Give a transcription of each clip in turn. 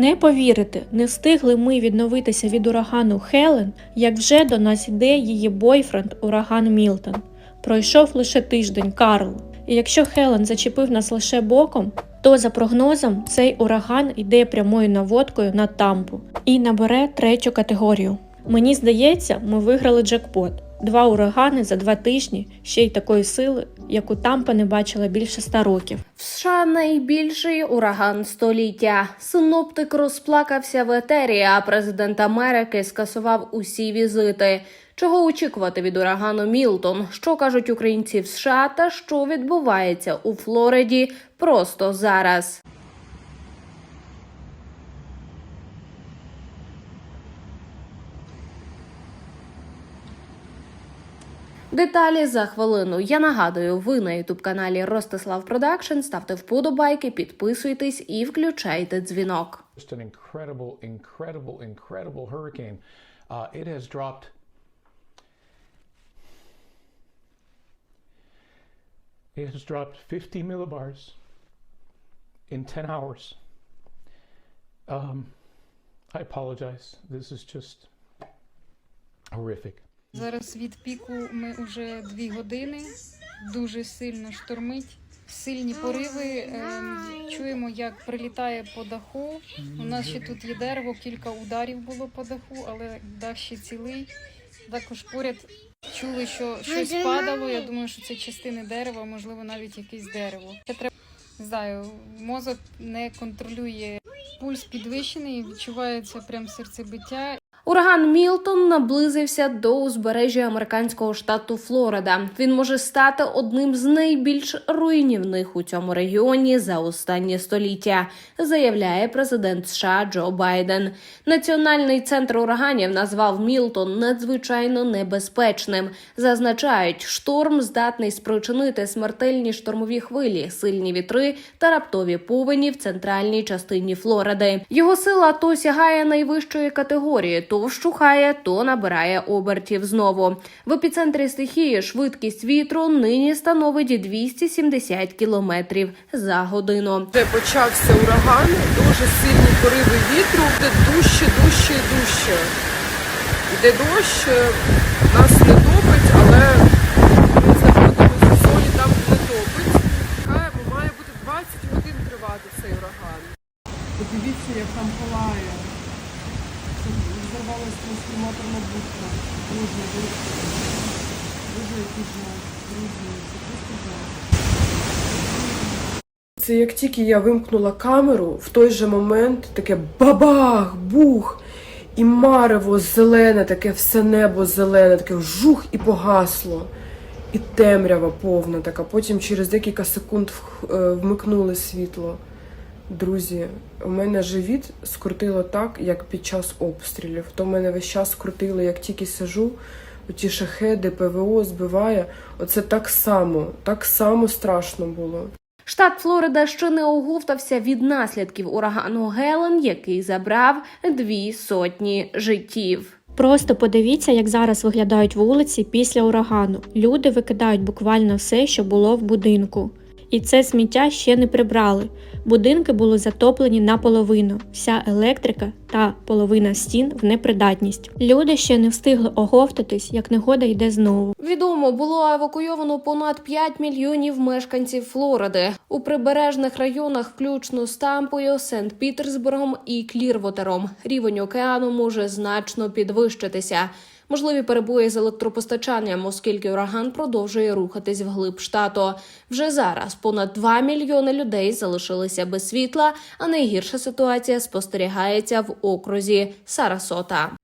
Не повірите, не встигли ми відновитися від урагану Хелен, як вже до нас іде її бойфренд ураган Мілтон. Пройшов лише тиждень Карл. І якщо Хелен зачепив нас лише боком, то за прогнозом цей ураган йде прямою наводкою на тампу і набере третю категорію. Мені здається, ми виграли джекпот. Два урагани за два тижні, ще й такої сили, яку тампа не бачила більше ста років. В США найбільший ураган століття. Синоптик розплакався в етері, а президент Америки скасував усі візити. Чого очікувати від урагану Мілтон? Що кажуть українці в США та що відбувається у Флориді просто зараз? Деталі за хвилину. Я нагадую, ви на ютуб каналі Ростислав Продакшн. Ставте вподобайки, підписуйтесь і включайте дзвінок. just an incredible, incredible, incredible hurricane. Uh, it has dropped. It has dropped 50 millibars in 10 hours. Um, I apologize. This is just horrific. Зараз від піку ми вже дві години. Дуже сильно штормить. Сильні пориви. ем, чуємо, як прилітає по даху. У нас ще тут є дерево, кілька ударів було по даху, але дах ще цілий. Також поряд чули, що щось падало. Я думаю, що це частини дерева, можливо, навіть якесь дерево. Ще треба знаю, мозок не контролює пульс підвищений, відчувається прям серцебиття. Ураган Мілтон наблизився до узбережжя американського штату Флорида. Він може стати одним з найбільш руйнівних у цьому регіоні за останнє століття, заявляє президент США Джо Байден. Національний центр ураганів назвав Мілтон надзвичайно небезпечним. Зазначають, шторм здатний спричинити смертельні штормові хвилі, сильні вітри та раптові повені в центральній частині Флориди. Його сила то сягає найвищої категорії, то вщухає, то набирає обертів знову. В епіцентрі стихії швидкість вітру нині становить 270 кілометрів за годину. Вже почався ураган, дуже сильні пориви вітру, буде дужче, дужче дужче. Де дощ, е, нас не топить, але ми знаходимося в зоні там, де не топить. Чекаємо, має бути 20 годин тривати цей ураган. Подивіться, як там палає. Це Взорвалась трансформаторна будка. Боже, ви- Боже, який жах. Друзі, це просто жах. Це як тільки я вимкнула камеру, в той же момент таке бабах, бух, і марево зелене, таке все небо зелене, таке жух і погасло. І темрява повна така. Потім через декілька секунд е, вмикнули світло. Друзі, у мене живіт скрутило так, як під час обстрілів. То мене весь час скрутило, як тільки сижу, оті шахеди, ПВО збиває. Оце так само, так само страшно було. Штат Флорида ще не оговтався від наслідків урагану Гелен, який забрав дві сотні життів. Просто подивіться, як зараз виглядають вулиці після урагану. Люди викидають буквально все, що було в будинку. І це сміття ще не прибрали. Будинки були затоплені наполовину, вся електрика та половина стін в непридатність. Люди ще не встигли оговтатись, як негода йде знову. Відомо було евакуйовано понад 5 мільйонів мешканців Флориди у прибережних районах, включно з Тампою, Сент-Пітерсбургом і Клірвотером. Рівень океану може значно підвищитися. Можливі перебої з електропостачанням, оскільки ураган продовжує рухатись вглиб штату. Вже зараз понад 2 мільйони людей залишилися без світла, а найгірша ситуація спостерігається в окрузі Сарасота.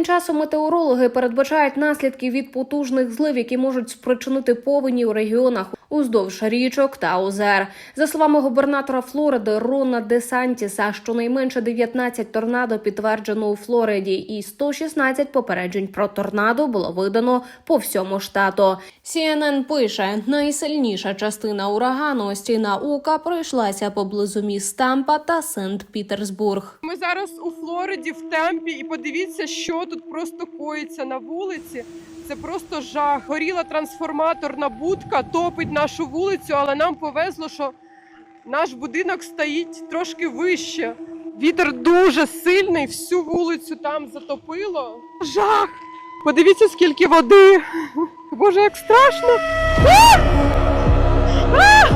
Тим часом метеорологи передбачають наслідки від потужних злив, які можуть спричинити повені у регіонах уздовж річок та озер. За словами губернатора Флориди Рона Де Сантіса, щонайменше 19 торнадо підтверджено у Флориді, і 116 попереджень про торнадо було видано по всьому штату. CNN пише, найсильніша частина урагану стіна Ука пройшлася поблизу міст Тампа та Сент-Пітерсбург. Ми зараз у Флориді в темпі, і подивіться, що тут просто коїться на вулиці. Це просто жах. Горіла трансформаторна будка, топить нашу вулицю, але нам повезло, що наш будинок стоїть трошки вище. Вітер дуже сильний, всю вулицю там затопило. Жах! Подивіться, скільки води. Боже, як страшно! А! А!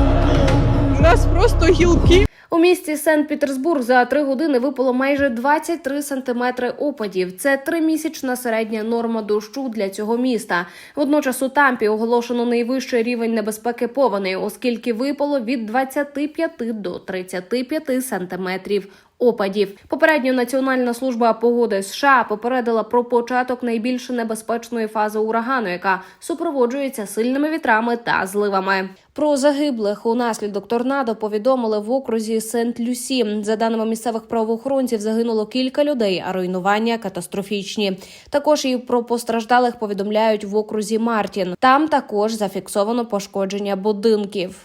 У нас просто гілки У місті Сент-Пітерсбург за три години випало майже 23 сантиметри опадів. Це тримісячна середня норма дощу для цього міста. Водночас у Тампі оголошено найвищий рівень небезпеки повені, оскільки випало від 25 до 35 сантиметрів. Опадів попередньо Національна служба погоди США попередила про початок найбільш небезпечної фази урагану, яка супроводжується сильними вітрами та зливами. Про загиблих унаслідок торнадо повідомили в окрузі Сент-Люсі. За даними місцевих правоохоронців, загинуло кілька людей, а руйнування катастрофічні. Також і про постраждалих повідомляють в окрузі Мартін. Там також зафіксовано пошкодження будинків.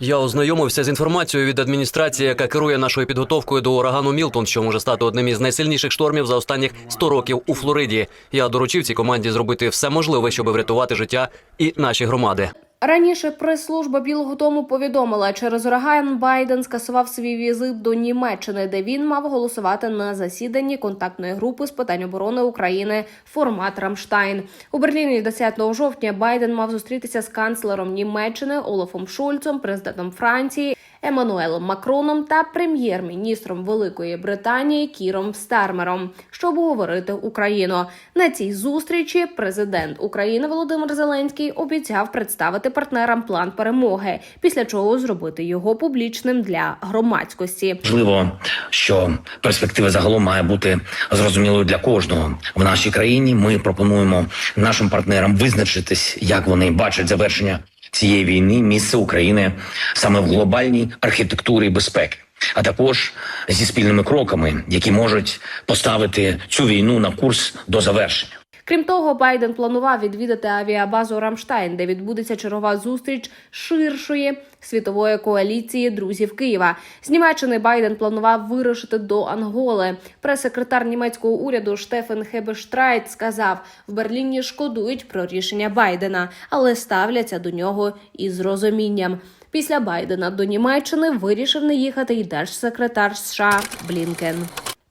Я ознайомився з інформацією від адміністрації, яка керує нашою підготовкою до урагану Мілтон, що може стати одним із найсильніших штормів за останніх 100 років у Флориді. Я доручив цій команді зробити все можливе, щоб врятувати життя і наші громади. Раніше прес-служба Білого Дому повідомила, через ураган Байден скасував свій візит до Німеччини, де він мав голосувати на засіданні контактної групи з питань оборони України формат Рамштайн. У Берліні 10 жовтня Байден мав зустрітися з канцлером Німеччини Олафом Шольцом, президентом Франції. Еммануелом Макроном та прем'єр-міністром Великої Британії Кіром Стармером, щоб обговорити Україну. На цій зустрічі президент України Володимир Зеленський обіцяв представити партнерам план перемоги, після чого зробити його публічним для громадськості. Важливо, що перспектива загалом має бути зрозумілою для кожного в нашій країні. Ми пропонуємо нашим партнерам визначитись, як вони бачать завершення цієї війни, місце України саме в глобальній архітектурі безпеки, а також зі спільними кроками, які можуть поставити цю війну на курс до завершення. Крім того, Байден планував відвідати авіабазу Рамштайн, де відбудеться чергова зустріч ширшої світової коаліції друзів Києва. З Німеччини Байден планував вирушити до Анголи. Прес-секретар німецького уряду Штефен Хебештрайт сказав: в Берліні шкодують про рішення Байдена, але ставляться до нього із розумінням. Після Байдена до Німеччини вирішив не їхати й держсекретар США Блінкен.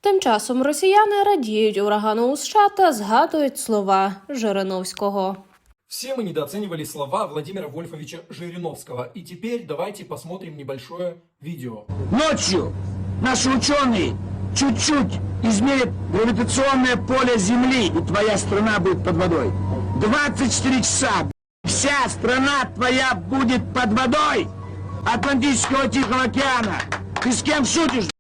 Тим часом росіяни радіють урагану у США та згадують слова Жириновського. Все мы недооценивали слова Владимира Вольфовича Жириновского. И теперь давайте посмотрим небольшое видео. Ночью наши ученые чуть-чуть измерят гравитационное поле Земли, и твоя страна будет под водой. 24 часа. Вся страна твоя будет под водой Атлантического Тихого океана. Ты с кем шутишь?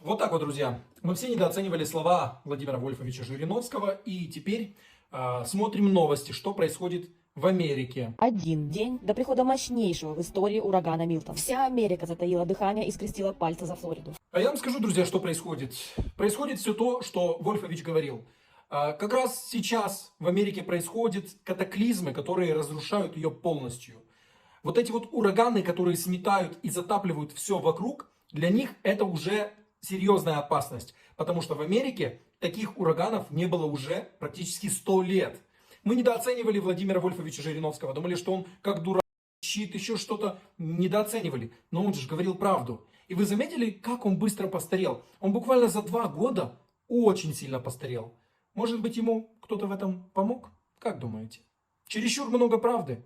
Вот так вот, друзья. Мы все недооценивали слова Владимира Вольфовича Жириновского. И теперь э, смотрим новости, что происходит в Америке. Один день до прихода мощнейшего в истории урагана Милтон. Вся Америка затаила дыхание и скрестила пальцы за Флориду. А я вам скажу, друзья, что происходит. Происходит все то, что Вольфович говорил. А, Как раз сейчас в Америке происходят катаклизмы, которые разрушают ее полностью. Вот эти вот ураганы, которые сметают и затапливают все вокруг, для них это уже серьезная опасность. Потому что в Америке таких ураганов не было уже практически 100 лет. Мы недооценивали Владимира Вольфовича Жириновского, думали, что он как дурак, щит, еще что-то недооценивали. Но он же говорил правду. И вы заметили, как он быстро постарел? Он буквально за два года очень сильно постарел. Может быть, ему кто-то в этом помог? Как думаете? Чересчур много правды,